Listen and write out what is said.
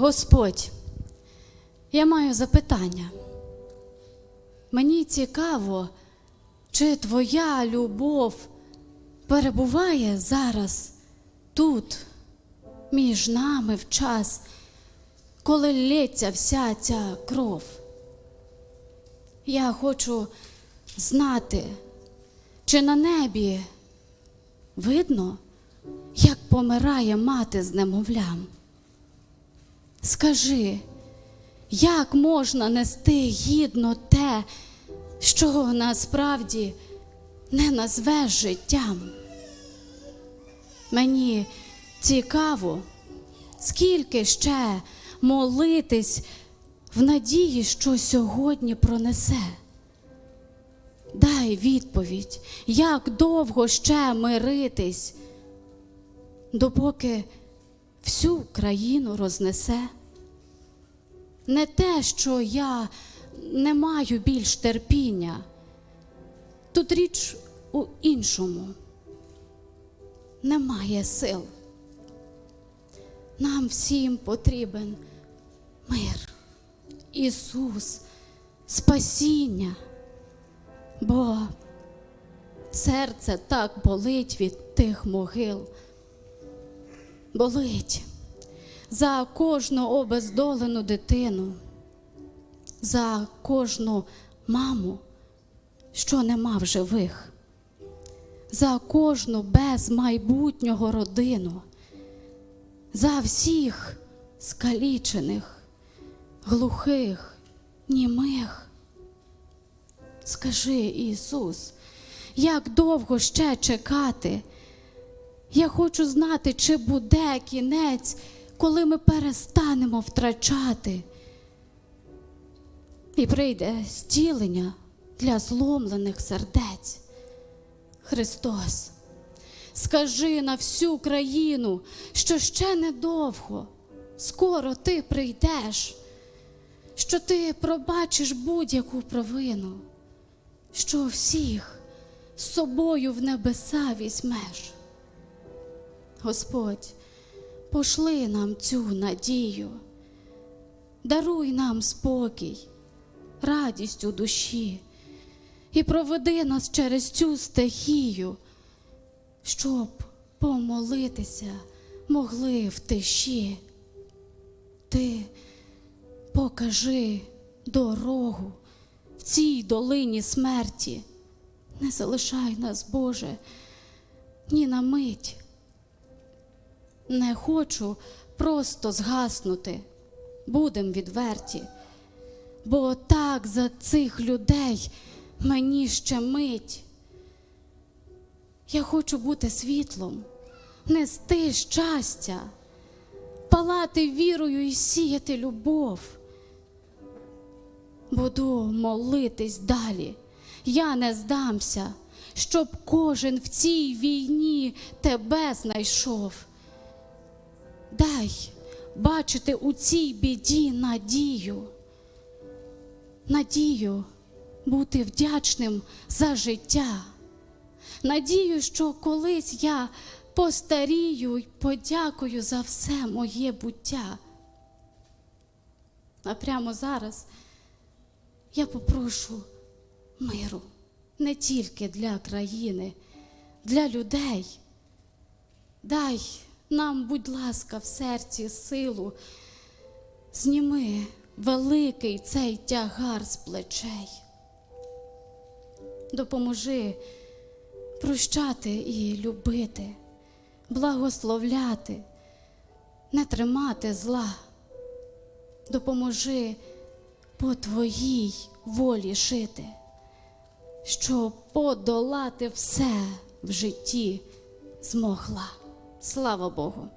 Господь, я маю запитання. Мені цікаво, чи твоя любов перебуває зараз тут, між нами в час, коли лється вся ця кров. Я хочу знати, чи на небі видно, як помирає мати з немовлям. Скажи, як можна нести гідно те, що насправді не назвеш життям? Мені цікаво, скільки ще молитись в надії, що сьогодні пронесе. Дай відповідь, як довго ще миритись, допоки всю країну рознесе. Не те, що я не маю більш терпіння. Тут річ у іншому. Немає сил. Нам всім потрібен мир, Ісус, спасіння, бо серце так болить від тих могил. Болить за кожну обездолену дитину, за кожну маму, що нема в живих, за кожну без майбутнього родину, за всіх скалічених, глухих, німих. Скажи, Ісус, як довго ще чекати? Я хочу знати, чи буде кінець, коли ми перестанемо втрачати. І прийде зцілення для зломлених сердець. Христос, скажи на всю країну, що ще недовго, скоро ти прийдеш, що ти пробачиш будь-яку провину, що всіх з собою в небеса візьмеш. Господь, пошли нам цю надію, даруй нам спокій, радість у душі і проведи нас через цю стихію, щоб помолитися могли в тиші. Ти покажи дорогу в цій долині смерті. Не залишай нас, Боже, ні на мить. Не хочу просто згаснути, будем відверті, бо так за цих людей мені ще мить. Я хочу бути світлом, нести щастя, палати вірою і сіяти любов. Буду молитись далі, я не здамся, щоб кожен в цій війні тебе знайшов. Дай бачити у цій біді надію, надію бути вдячним за життя, надію, що колись я постарію й подякую за все моє буття. А прямо зараз я попрошу миру не тільки для країни, для людей. Дай нам, будь ласка, в серці силу, зніми великий цей тягар з плечей. Допоможи прощати і любити, благословляти, не тримати зла. Допоможи по твоїй волі жити, щоб подолати все в житті змогла. Слава Богу!